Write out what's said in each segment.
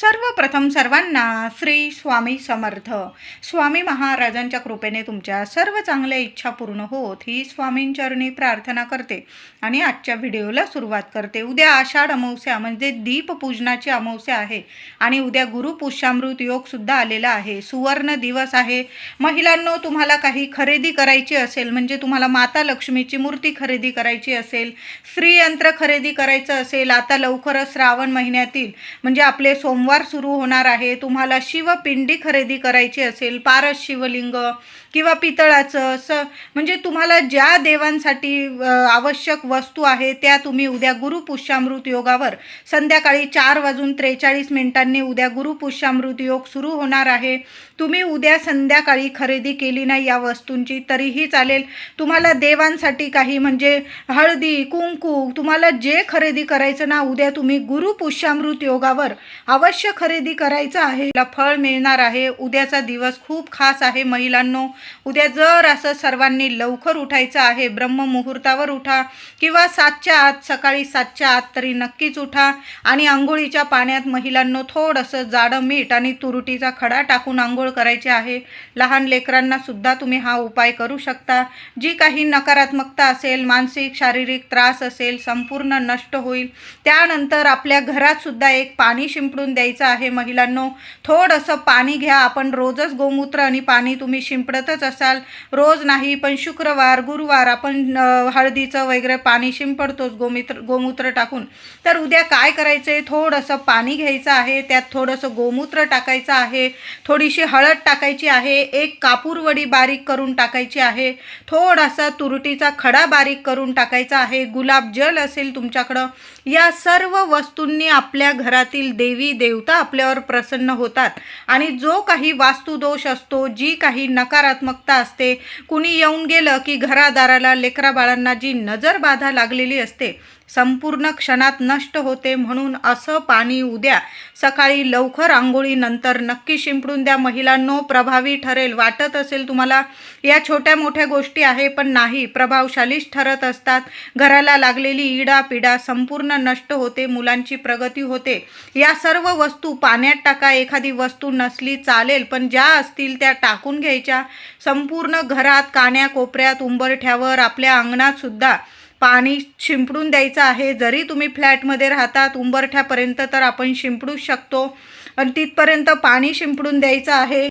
सर्वप्रथम सर्वांना श्री स्वामी समर्थ. स्वामी महाराजांच्या कृपेने तुमच्या सर्व चांगल्या इच्छा पूर्ण होत ही स्वामींचरणी प्रार्थना करते. आणि आजच्या व्हिडिओला सुरुवात करते. उद्या आषाढ अमावस्या म्हणजे दीपपूजनाची अमावस्या आहे. आणि उद्या गुरुपुष्यामृत योगसुद्धा आलेला आहे. सुवर्ण दिवस आहे. महिलांनो तुम्हाला काही खरेदी करायची असेल म्हणजे तुम्हाला माता लक्ष्मीची मूर्ती खरेदी करायची असेल श्रीयंत्र खरेदी करायचं असेल आता लवकरच श्रावण महिन्यातील म्हणजे आपले सोमवार सुरू होणार आहे. तुम्हाला शिवपिंडी खरेदी करायची असेल पारस शिवलिंग किंवा पितळाचं स म्हणजे तुम्हाला ज्या देवांसाठी आवश्यक वस्तू आहे त्या तुम्ही उद्या गुरुपुष्यामृत योगावर संध्याकाळी चार वाजून त्रेचाळीस मिनिटांनी उद्या गुरुपुष्यामृत योग सुरू होणार आहे. तुम्ही उद्या संध्याकाळी खरेदी केली नाही या वस्तूंची तरीही चालेल. तुम्हाला देवांसाठी काही म्हणजे हळदी कुंकू तुम्हाला जे खरेदी करायचं ना उद्या तुम्ही गुरुपुष्यामृत योगावर अवश्य खरेदी करायचं आहे. फळ मिळणार आहे. उद्याचा दिवस खूप खास आहे महिलांनो. उद्या जर असं सर्वांनी लवकर उठायचं आहे ब्रह्ममुहूर्तावर उठा किंवा सातच्या आत सकाळी सातच्या आत तरी नक्कीच उठा आणि आंघोळीच्या पाण्यात महिलांनो थोडंसं जाडं मीठ आणि तुरटीचा खडा टाकून आंघोळ करायची आहे. लहान लेकरांना सुद्धा तुम्ही हा उपाय करू शकता. जी काही नकारात्मकता असेल मानसिक शारीरिक त्रास असेल संपूर्ण नष्ट होईल. त्यानंतर आपल्या घरात सुद्धा एक पाणी शिंपडून द्यायचं आहे. महिलांनो थोडंसं पाणी घ्या. आपण रोजच गोमूत्र आणि पाणी तुम्ही शिंपडतच असाल. रोज नाही पण शुक्रवार गुरुवार आपण हळदीचं वगैरे पाणी शिंपडतोच गोमित्र गोमूत्र टाकून. तर उद्या काय करायचं आहे थोडंसं पाणी घ्यायचं आहे. त्यात थोडंसं गोमूत्र टाकायचं आहे. थोडीशी हळद टाकायची आहे. एक कापूरवडी बारीक करून टाकायची आहे. थोडासा तुरटीचा खडा बारीक करून टाकायचा आहे. गुलाबजल असेल तुमच्याकडं. या सर्व वस्तूंनी आपल्या घरातील देवी देव देवता आपल्यावर प्रसन्न होतात. आणि जो काही वास्तुदोष असतो जी काही नकारात्मकता असते कुणी येऊन गेलं की घरादाराला लेकराबाळांना जी नजर बाधा लागलेली असते संपूर्ण क्षणात नष्ट होते म्हणून असं पाणी उद्या सकाळी लवकर आंघोळीनंतर नक्की शिंपडून द्या. महिलांनो प्रभावी ठरेल. वाटत असेल तुम्हाला या छोट्या मोठ्या गोष्टी आहे पण नाही. प्रभावशालीच ठरत असतात. घराला लागलेली इडा पिडा संपूर्ण नष्ट होते मुलांची प्रगती होते. या सर्व वस्तू पाण्यात टाका. एखादी वस्तू नसली चालेल पण ज्या असतील त्या टाकून घ्यायच्या. संपूर्ण घरात कान्या कोपऱ्यात उंबरठ्यावर आपल्या अंगणात सुद्धा पाणी शिंपडून द्यायचं आहे. जरी तुम्ही फ्लॅटमध्ये राहतात उंबरठ्यापर्यंत तर आपण शिंपडूच शकतो. आणि तिथपर्यंत पाणी शिंपडून द्यायचं आहे.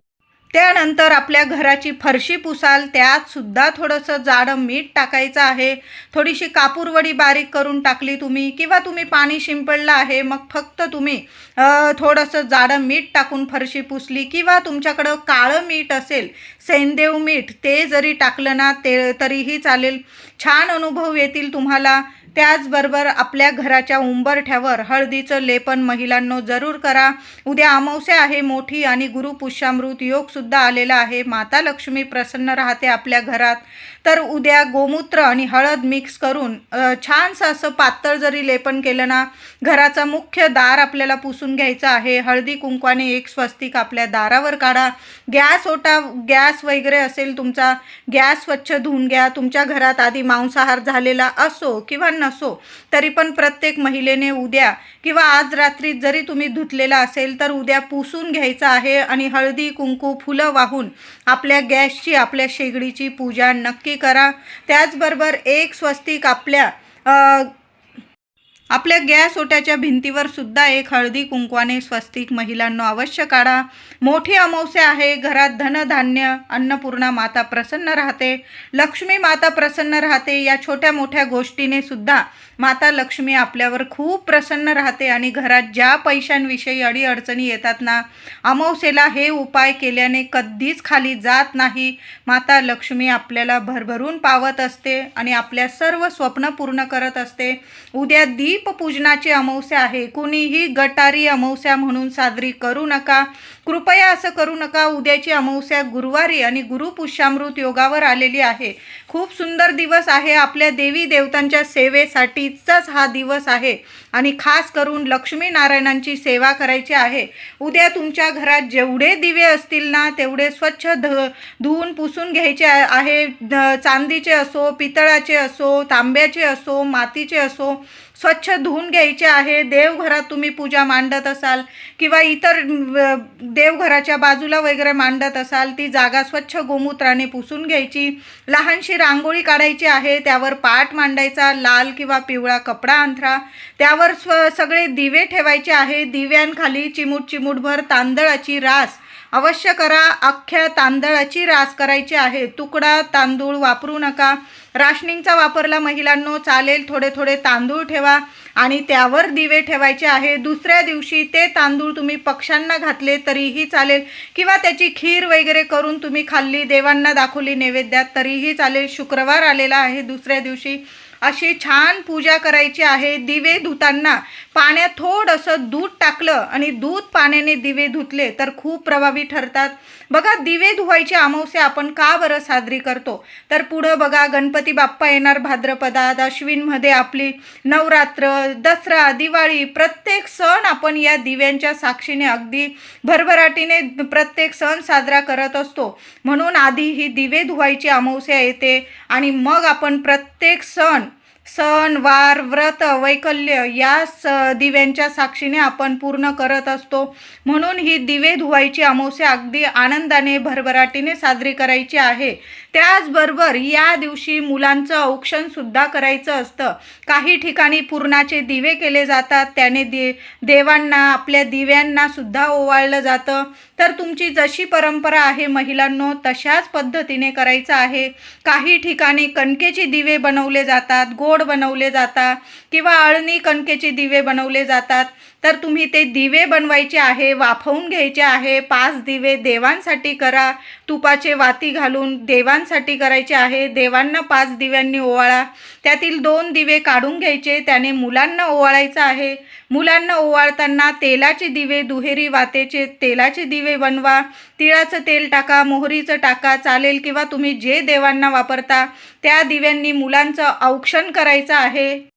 त्यानंतर आपल्या घराची फरशी पुसाल त्यात सुद्धा थोडंसं जाडं मीठ टाकायचं आहे. थोडीशी कापूरवडी बारीक करून टाकली तुम्ही किंवा तुम्ही पाणी शिंपडलं आहे मग फक्त तुम्ही थोडंसं जाडं मीठ टाकून फरशी पुसली किंवा तुमच्याकडं काळं मीठ असेल सेंदेव मीठ ते जरी टाकलं ना ते तरीही चालेल. छान अनुभव येतील तुम्हाला. त्याचबरोबर आपल्या घराच्या उंबरठ्यावर हळदीचं लेपन महिलांनो जरूर करा. उद्या अमावस्या आहे मोठी आणि गुरुपुष्यामृत योगसुद्धा आलेला आहे. माता लक्ष्मी प्रसन्न राहते आपल्या घरात. तर उद्या गोमूत्र आणि हळद मिक्स करून छानसं असं पातळ जरी लेपन केलं ना घराचा मुख्य दार आपल्याला पुसून घ्यायचा आहे. हळदी कुंकवाने एक स्वस्तिक आपल्या दारावर काढा. गॅस ओटा गॅस वगैरे असेल तुमचा गॅस स्वच्छ धुवून घ्या. तुमच्या घरात आधी मांसाहार झालेला असो किंवा नसो तरी पण प्रत्येक महिलेने उद्या किंवा आज रात्री जरी तुम्ही धुतलेला असेल तर उद्या पुसून घ्यायचं आहे आणि हळदी कुंकू फुलं वाहून आपल्या गॅसची आपल्या शेगडीची पूजा नक्की करा. त्याचबरोबर एक स्वस्तिक आपल्या आपल्या गॅस ओट्याच्या भिंतीवर सुद्धा एक हळदी कुंकवाने स्वस्तिक महिलांनो अवश्य काढा. मोठी अमावस्या आहे घरात धनधान्य अन्नपूर्णा माता प्रसन्न राहते. लक्ष्मी माता प्रसन्न राहते या छोट्या मोठ्या गोष्टीने सुद्धा माता लक्ष्मी आपल्यावर खूप प्रसन्न राहते आणि घरात ज्या पैशांविषयी अडीअडचणी येतात ना अमावस्येला हे उपाय केल्याने कधीच खाली जात नाही. माता लक्ष्मी आपल्याला भरभरून पावत असते आणि आपल्या सर्व स्वप्न पूर्ण करत असते. उद्या दीपपूजनाची अमावस्या आहे. कुणीही गटारी अमावस्या म्हणून साजरी करू नका. कृपया असं करू नका. उद्याची अमावस्या गुरुवारी आणि गुरुपुष्यामृत योगावर आलेली आहे. खूप सुंदर दिवस आहे. आपल्या देवी देवतांच्या सेवेसाठीचाच हा दिवस आहे. आणि खास करून लक्ष्मीनारायणांची सेवा करायची आहे. उद्या तुमच्या घरात जेवढे दिवे असतील ना तेवढे स्वच्छ ध धुवून पुसून घ्यायचे आहे. चांदीचे असो पितळाचे असो तांब्याचे असो मातीचे असो स्वच्छ धुवून घ्यायचे आहे. देवघरात तुम्ही पूजा मांडत असाल किंवा इतर देवघराच्या बाजूला वगैरे मांडत असाल ती जागा स्वच्छ गोमूत्राने पुसून घ्यायची. लहानशी रांगोळी काढायची आहे त्यावर पाट मांडायचा लाल किंवा पिवळा कपडा अंथरा. त्यावर स्व सगळे दिवे ठेवायचे आहे. दिव्यांखाली चिमूट चिमूटभर तांदळाची रास. अवश्य करा. अख्ख्या तांदळाची रास करायची आहे. तुकडा तांदूळ वापरू नका. राशनिंगचा वापरला महिलांनो चालेल. थोडे थोडे तांदूळ ठेवा आणि त्यावर दिवे ठेवायचे आहे. दुसऱ्या दिवशी ते तांदूळ तुम्ही पक्ष्यांना घातले तरीही चालेल. किंवा त्याची खीर वगैरे करून तुम्ही खाल्ली देवांना दाखवली नैवेद्यात तरीही चालेल. शुक्रवार आलेला आहे दुसऱ्या दिवशी. अशी छान पूजा करायची आहे. दिवे धुताना पाण्यात थोडंसं दूध टाकलं आणि दूध पाण्याने दिवे धुतले तर खूप प्रभावी ठरतात. बघा दिवे धुवायची अमावस्या आपण का बरं साजरी करतो? तर पुढं बघा गणपती बाप्पा येणार भाद्रपदात अश्विनमध्ये आपली नवरात्र दसरा दिवाळी प्रत्येक सण आपण या दिव्यांच्या साक्षीने अगदी भरभराटीने प्रत्येक सण साजरा करत असतो. म्हणून आधी ही दिवे धुवायची अमावस्या येते आणि मग आपण प्रत्येक सण सण वार व्रत वैकल्य या स दिव्यांच्या साक्षीने आपण पूर्ण करत असतो. म्हणून ही दिवे धुवायची अमावस्या अगदी आनंदाने भरभराटीने साजरी करायची आहे. त्याचबरोबर या दिवशी मुलांचं औक्षणसुद्धा करायचं असतं. काही ठिकाणी पूर्णाचे दिवे केले जातात. त्याने दे देवांना आपल्या दिव्यांनासुद्धा ओवाळलं जातं. तर तुमची जशी परंपरा आहे महिलांनो तशाच पद्धतीने करायचं आहे. काही ठिकाणी कणकेचे दिवे बनवले जातात गोड बनवले जातात किंवा अळणी कणकेचे दिवे बनवले जातात. तर तुम्ही ते दिवे बनवायचे आहे वाफवून घ्यायचे आहे पाच दिवे देवांसाठी करा तुपाचे वाती घालून देवांसाठी करायचे आहे देवांना पाच दिव्यांनी ओवाळा त्यातील दोन दिवे काढून घ्यायचे त्याने मुलांना ओवाळायचं आहे मुलांना ओवाळताना तेलाचे दिवे दुहेरी वातेचे तेलाचे दिवे बनवा तिळाचं तेल टाका मोहरीचं टाका चालेल किंवा तुम्ही जे देवांना वापरता त्या दिव्यांनी मुलांचं औक्षण करायचं आहे.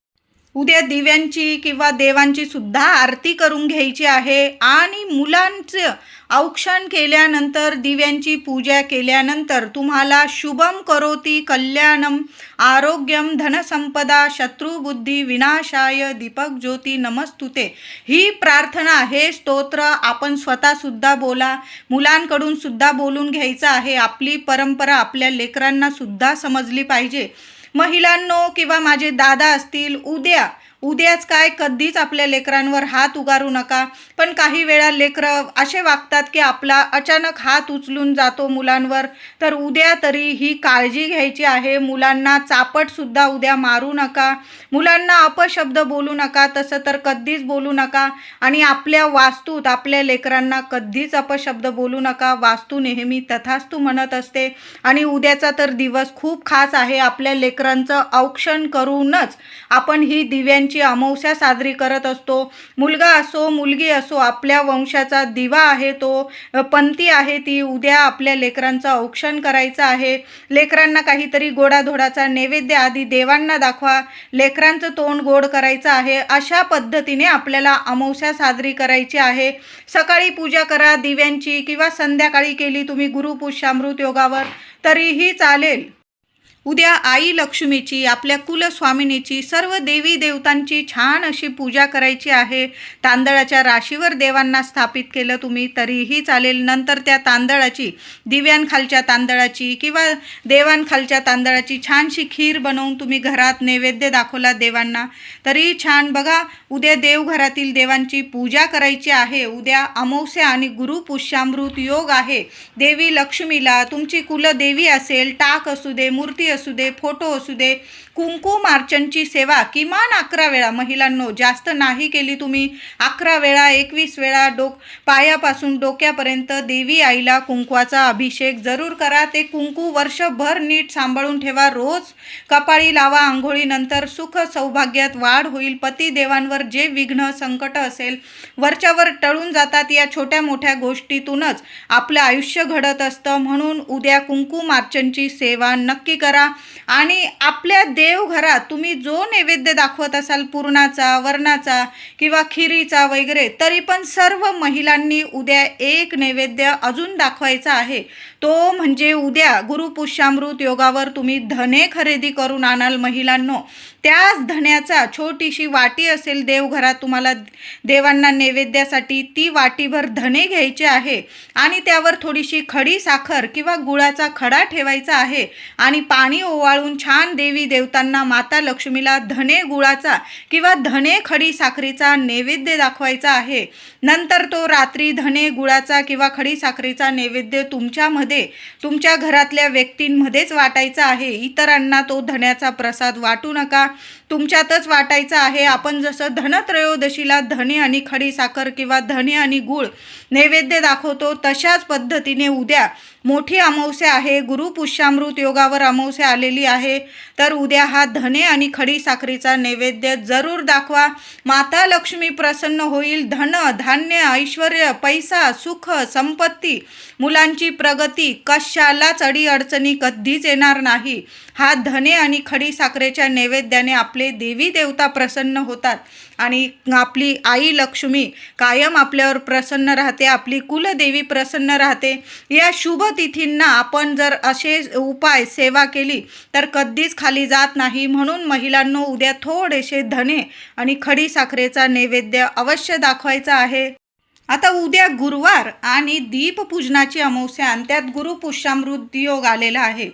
उद्या दिव्यांची किंवा देवांची सुद्धा आरती करून घ्यायची आहे आणि मुलांचं औक्षण केल्यानंतर दिव्यांची पूजा केल्यानंतर तुम्हाला शुभम करोती कल्याणम आरोग्यम धनसंपदा शत्रुबुद्धी विनाशाय दीपक ज्योती नमस्तुते. ही प्रार्थना हे स्तोत्र आपण स्वतःसुद्धा बोला मुलांकडून सुद्धा बोलून घ्यायचं आहे. आपली परंपरा आपल्या लेकरांनासुद्धा समजली पाहिजे. महिलांनो किंवा माझे दादा असतील उद्या उद्याच काय कधीच आपल्या लेकरांवर हात उगारू नका. पण काही वेळा लेकरं असे वागतात की आपला अचानक हात उचलून जातो मुलांवर. तर उद्या तरी ही काळजी घ्यायची आहे. मुलांना चापटसुद्धा उद्या मारू नका. मुलांना अपशब्द बोलू नका. तसं तर कधीच बोलू नका. आणि आपल्या वास्तूत आपल्या लेकरांना कधीच अपशब्द बोलू नका. वास्तू नेहमी तथास्तू म्हणत असते. आणि उद्याचा तर दिवस खूप खास आहे. आपल्या लेकरांचं औक्षण करूनच आपण ही दिव्यांची अमावस्या साजरी करत असतो. मुलगा असो मुलगी असो आपल्या वंशाचा दिवा आहे तो पंथी आहे ती उद्या आपल्या लेकरांचं औक्षण करायचं आहे. लेकरांना काहीतरी गोडाधोडाचा नैवेद्य आधी देवांना दाखवा. लेकरांचं तोंड गोड करायचं आहे. अशा पद्धतीने आपल्याला अमावस्या साजरी करायची आहे. सकाळी पूजा करा दिव्यांची किंवा संध्याकाळी केली तुम्ही गुरुपुष्यामृत योगावर तरीही चालेल. उद्या आई लक्ष्मीची आपल्या कुलस्वामिनीची सर्व देवी देवतांची छान अशी पूजा करायची आहे. तांदळाच्या राशीवर देवांना स्थापित केलं तुम्ही तरीही चालेल. नंतर त्या तांदळाची दिव्यांखालच्या तांदळाची किंवा देवांखालच्या तांदळाची छानशी खीर बनवून तुम्ही घरात नैवेद्य दाखवला देवांना. तरी छान बघा उद्या देवघरातील देवांची पूजा करायची आहे. उद्या अमावस्या आणि गुरुपुष्यामृत योग आहे. देवी लक्ष्मीला तुमची कुलदेवी असेल टाक असू दे मूर्ती असू दे फोटो असू दे कुंकू मार्चनची सेवा किमान अकरा वेळा. महिलांनो जास्त नाही केली तुम्ही. अकरा वेळा एकवीस वेळा डोक पायापासून डोक्यापर्यंत देवी आईला कुंकवाचा अभिषेक जरूर करा. ते कुंकू वर्षभर नीट सांभाळून ठेवा. रोज कपाळी लावा आंघोळीनंतर सुख सौभाग्यात वाढ होईल. पती देवांवर जे विघ्न संकट असेल वरच्यावर टळून जातात या छोट्या मोठ्या गोष्टीतूनच आपलं आयुष्य घडत असतं. म्हणून उद्या कुंकू मार्चनची सेवा नक्की करा. आणि आपल्या देवघरात तुम्ही जो नैवेद्य दाखवत असाल पुरणाचा वरणाचा किंवा खिरीचा वगैरे तरी पण सर्व महिलांनी उद्या एक नैवेद्य अजून दाखवायचा आहे. तो म्हणजे उद्या गुरुपुष्यामृत योगावर तुम्ही धने खरेदी करून आणाल महिलांनो. त्याच धन्याचा छोटीशी वाटी असेल देवघरात तुम्हाला देवांना नैवेद्यासाठी ती वाटीभर धने घ्यायचे आहे आणि त्यावर थोडीशी खडी साखर किंवा गुळाचा खडा ठेवायचा आहे आणि पाणी ओवाळून छान देवी देवतांना माता लक्ष्मीला धने गुळाचा किंवा धने खडी साखरेचा नैवेद्य दाखवायचा आहे. नंतर तो रात्री धने गुळाचा किंवा खडी साखरेचा नैवेद्य तुमच्यामध्ये तुमच्या घरातल्या व्यक्तींमध्येच वाटायचा आहे. इतरांना तो धन्याचा प्रसाद वाटू नका. तुमच्यातच वाटायचं आहे. आपण जसं धनत्रयोदशीला धने आणि खडी साखर किंवा धने आणि गूळ नैवेद्य दाखवतो तशाच पद्धतीने उद्या मोठी अमावस्या आहे. गुरुपुष्यामृत योगावर अमावस्या आलेली आहे. तर उद्या हा धने आणि खडी साखरेचा नैवेद्य जरूर दाखवा. माता लक्ष्मी प्रसन्न होईल. धन धान्य ऐश्वर पैसा सुख संपत्ती मुलांची प्रगती कशालाच अडीअडचणी कधीच येणार नाही. हा धने आणि खडी साखरेच्या नैवेद्याने आपले देवी देवता प्रसन्न होतात. आणि आपली आई लक्ष्मी कायम आपल्यावर प्रसन्न राहते आपली कुलदेवी प्रसन्न राहते. या शुभ तिथींना आपण जर असे उपाय सेवा केली तर कधीच खाली जात नाही. म्हणून महिलांनो उद्या थोडेसे धने आणि खडी साखरेचा नैवेद्य अवश्य दाखवायचा आहे. आता उद्या गुरुवार आणि दीपपूजनाची अमावस्या आणि त्यात गुरुपुष्यामृत योग आलेला आहे.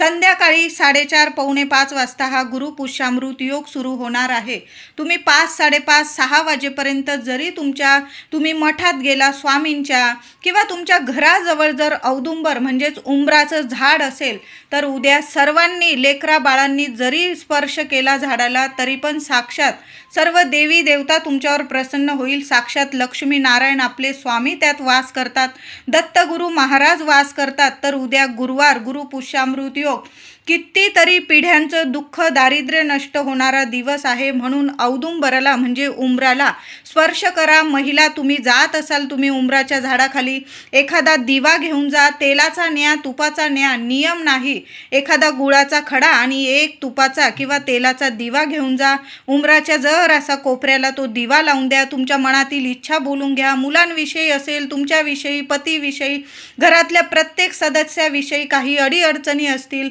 संध्याकाळी साडेचार पावणे पाच वाजता हा गुरुपुष्यामृत योग सुरू होणार आहे. तुम्ही पाच साडेपाच सहा वाजेपर्यंत जरी तुमच्या तुम्ही मठात गेला स्वामींच्या किंवा तुमच्या घराजवळ जर औदुंबर म्हणजेच उंबराचं झाड असेल तर उद्या सर्वांनी लेकरा बाळांनी जरी स्पर्श केला झाडाला तरी पण साक्षात सर्व देवी देवता तुमच्यावर प्रसन्न होईल. साक्षात लक्ष्मी नारायण आपले स्वामी त्यात वास करतात. दत्तगुरु महाराज वास करतात. तर उद्या गुरुवार गुरुपुष्यामृत योग yok. कितीतरी पिढ्यांचं दुःख दारिद्र्य नष्ट होणारा दिवस आहे म्हणून औदुंबराला म्हणजे उंबराला स्पर्श करा. महिला तुम्ही जात असाल तुम्ही उंबराच्या झाडाखाली. एखादा दिवा घेऊन जा तेलाचा न्या तुपाचा न्या नियम नाही. एखादा गुळाचा खडा आणि एक तुपाचा किंवा तेलाचा दिवा घेऊन जा. उंबराच्या जर असा कोपऱ्याला तो दिवा लावून द्या तुमच्या मनातील इच्छा बोलून घ्या. मुलांविषयी असेल तुमच्याविषयी पतीविषयी घरातल्या प्रत्येक सदस्याविषयी काही अडीअडचणी असतील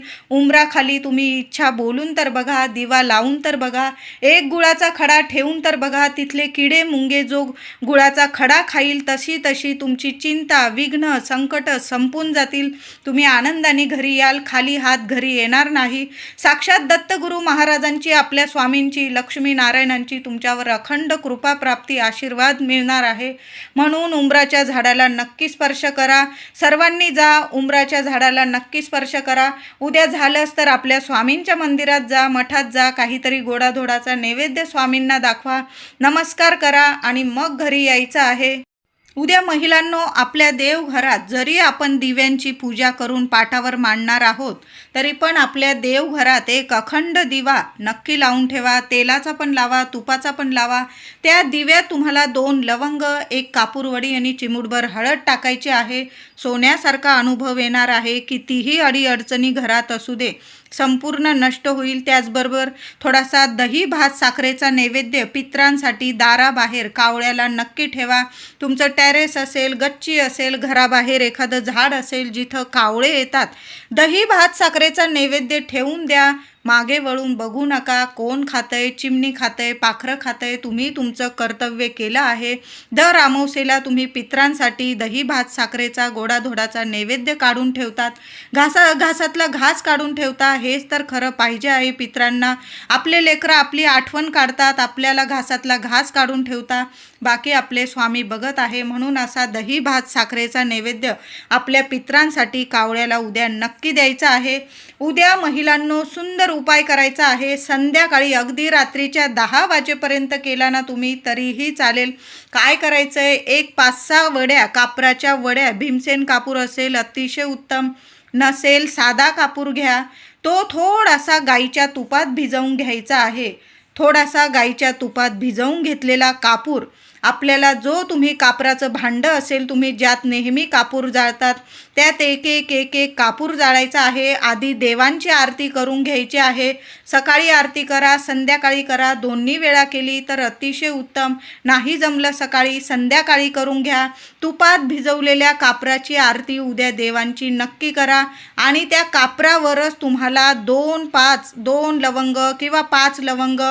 उंबराखाली तुम्ही इच्छा बोलून तर बघा दिवा लावून तर बघा एक गुळाचा खडा ठेवून तर बघा तिथले किडे मुंगे जो गुळाचा खडा खाईल तशी तशी तुमची चिंता विघ्न संकट संपून जातील. तुम्ही आनंदाने घरी याल खाली हात घरी येणार नाही. साक्षात दत्तगुरू महाराजांची आपल्या स्वामींची लक्ष्मीनारायणांची तुमच्यावर अखंड कृपा प्राप्ती आशीर्वाद मिळणार आहे. म्हणून उंबराच्या झाडाला नक्की स्पर्श करा. सर्वांनी जा उंबराच्या झाडाला नक्की स्पर्श करा. उद्या झालं झालंच तर आपल्या स्वामींच्या मंदिरात जा मठात जा काहीतरी गोडाधोडाचा नैवेद्य स्वामींना दाखवा. नमस्कार करा आणि मग घरी यायचं आहे. उद्या महिलांनो आपल्या देवघरात जरी आपण दिव्यांची पूजा करून पाटावर मांडणार आहोत तरी पण आपल्या देवघरात एक अखंड दिवा नक्की लावून ठेवा. तेलाचा पण लावा तुपाचा पण लावा. त्या दिव्यात तुम्हाला दोन लवंग एक कापूरवडी आणि चिमुटभर हळद टाकायची आहे. सोन्यासारखा अनुभव येणार आहे. कितीही अडीअडचणी घरात असू दे संपूर्ण नष्ट होईल. त्याचबरोबर थोडासा दही भात साखरेचा नैवेद्य पित्रांसाठी दाराबाहेर कावळ्याला नक्की ठेवा. तुमचं टॅरेस असेल गच्ची असेल घराबाहेर एखादं झाड असेल जिथं कावळे येतात. दही भात साखरेचा नैवेद्य ठेवून द्या. मागे वळून बघू नका कोण खातंय चिमणी खातंय पाखरं खातंय तुम्ही तुमचं कर्तव्य केलं आहे. दर अमावसेला तुम्ही पित्रांसाठी दही भात साखरेचा गोडाधोडाचा नैवेद्य काढून ठेवतात. घासा घासातला घास काढून ठेवता हेच तर खरं पाहिजे आहे पित्रांना. आपले लेकरं आपली आठवण काढतात आपल्याला घासातला घास काढून ठेवता. बाकी आपले स्वामी बघत आहे. म्हणून असा दही भात साखरेचा नैवेद्य आपल्या पित्रांसाठी कावळ्याला उद्या नक्की द्यायचा आहे. उद्या महिलांनो सुंदर उपाय करायचा आहे. संध्याकाळी अगदी रात्रीच्या दहा वाजेपर्यंत केला ना तुम्ही तरीही चालेल. काय करायचं आहे एक पाच सहा वड्या कापराच्या वड्या. भीमसेन कापूर असेल अतिशय उत्तम. नसेल साधा कापूर घ्या. तो थोडासा गाईच्या तुपात भिजवून घ्यायचा आहे. थोडासा गाईच्या तुपात भिजवून घेतलेला कापूर आपल्याला जो तुम्ही कापराचं भांडं असेल तुम्ही ज्यात नेहमी कापूर जाळतात त्यात एक एक एक एक कापूर जाळायचा आहे. आधी देवांची आरती करून घ्यायची आहे. सकाळी आरती करा संध्याकाळी करा दोन्ही वेळा केली तर अतिशय उत्तम. नाही जमलं सकाळी संध्याकाळी करून घ्या. तुपात भिजवलेल्या कापराची आरती उद्या देवांची नक्की करा आणि त्या कापरावरच तुम्हाला दोन पाच दोन लवंग किंवा पाच लवंग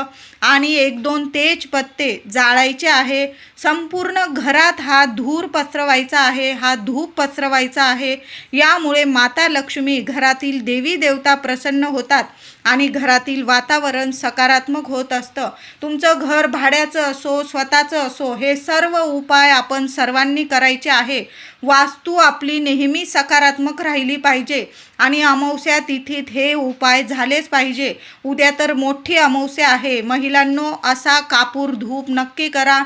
आणि एक दोन तेज पत्ते जाळायचे आहे. संपूर्ण घरात हा धूर पसरवायचा आहे हा धूप पसरवायचा आहे. यामुळे माता लक्ष्मी घरातील देवी देवता प्रसन्न होतात आणि घरात घरातील वातावरण सकारात्मक होत असतं. तुमचं घर भाड्याचं असो स्वतःचं असो हे सर्व उपाय आपण सर्वांनी करायचे आहे. वास्तू आपली नेहमी सकारात्मक राहिली पाहिजे आणि अमावस्या तिथीत हे उपाय झालेच पाहिजे. उद्या तर मोठी अमावस्या आहे. महिलांनो असा कापूर धूप नक्की करा.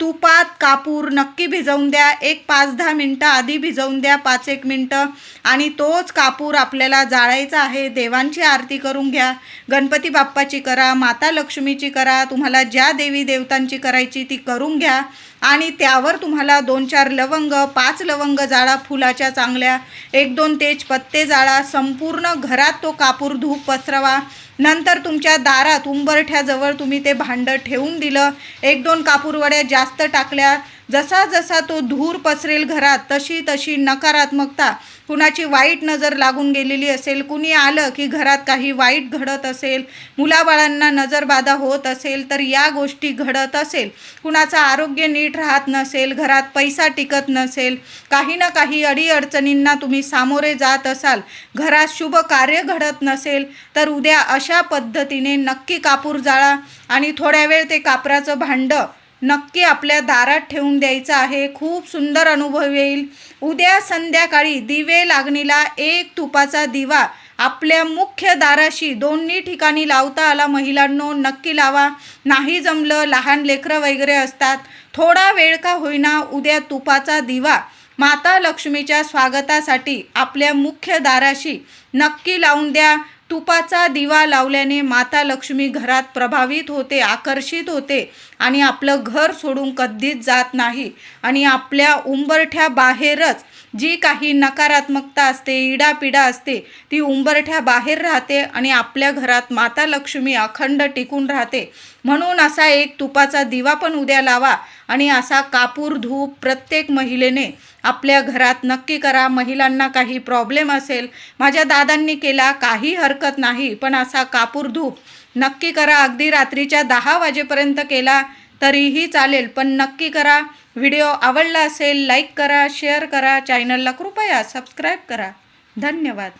तुपात कापूर नक्की भिजवून द्या. एक पाच दहा मिनटं आधी भिजवून द्या पाच एक मिनटं. आणि तोच कापूर आपल्याला जाळायचा आहे देवांची आरती करून घ्या. गणपती बाप्पाची करा माता लक्ष्मीची करा तुम्हाला ज्या देवी देवतांची करायची ती करून घ्या. आणि त्यावर तुम्हाला दोन चार लवंग पाच लवंग जाळा फुलाच्या चांगल्या एक दोन तेज पत्ते जाळा संपूर्ण घरात तो कापूर धूप पसरवा. नंतर तुमच्या दारात उंबरठ्याजवळ तुम्ही ते भांडं ठेवून दिलं. एक दोन कापूरवड्या जास्त टाकल्या. जसा जसा तो धूर पसरेल घरात तशी तशी नकारात्मकता कुणाची वाईट नजर लागून गेलेली असेल कुणी आलं की घरात काही वाईट घडत असेल मुलाबाळांना नजरबाधा होत असेल तर या गोष्टी घडत असेल. कुणाचं आरोग्य नीट राहत नसेल घरात पैसा टिकत नसेल काही ना काही अडीअडचणींना तुम्ही सामोरे जात असाल घरात शुभ कार्य घडत नसेल तर उद्या अशा पद्धतीने नक्की कापूर जाळा आणि थोड्या वेळ ते कापराचं भांडं नक्की आपल्या दारात ठेवून द्यायचं आहे. खूप सुंदर अनुभव येईल. उद्या संध्याकाळी दिवे लागणीला एक तुपाचा दिवा आपल्या मुख्य दाराशी दोन्ही ठिकाणी लावता आला. महिलांनो नक्की लावा. नाही जमलं लहान लेकरं वगैरे असतात. थोडा वेळ का होईना उद्या तुपाचा दिवा माता लक्ष्मीच्या स्वागतासाठी आपल्या मुख्य दाराशी नक्की लावून द्या. तुपाचा दिवा लावल्याने माता लक्ष्मी घरात प्रभावित होते आकर्षित होते. आणि आपलं घर सोडून कधीच जात नाही. आणि आपल्या उंबरठ्या बाहेरच जी काही नकारात्मकता असते इडापिडा असते ती उंबरठ्या बाहेर राहते आणि आपल्या घरात माता लक्ष्मी अखंड टिकून राहते. म्हणून असा एक तुपाचा दिवा पण उद्या लावा आणि असा कापूर धूप प्रत्येक महिलेने आपल्या घरात नक्की करा. महिलांना काही प्रॉब्लेम असेल माझ्या दादांनी केला काही हरकत नाही पण असा कापूर धूप नक्की करा. अगदी रात्रीच्या दहा वाजेपर्यंत केला तरीही चालेल पण नक्की करा. व्हिडिओ आवडला असेल लाईक करा शेअर करा. चॅनलला कृपया सबस्क्राईब करा. धन्यवाद.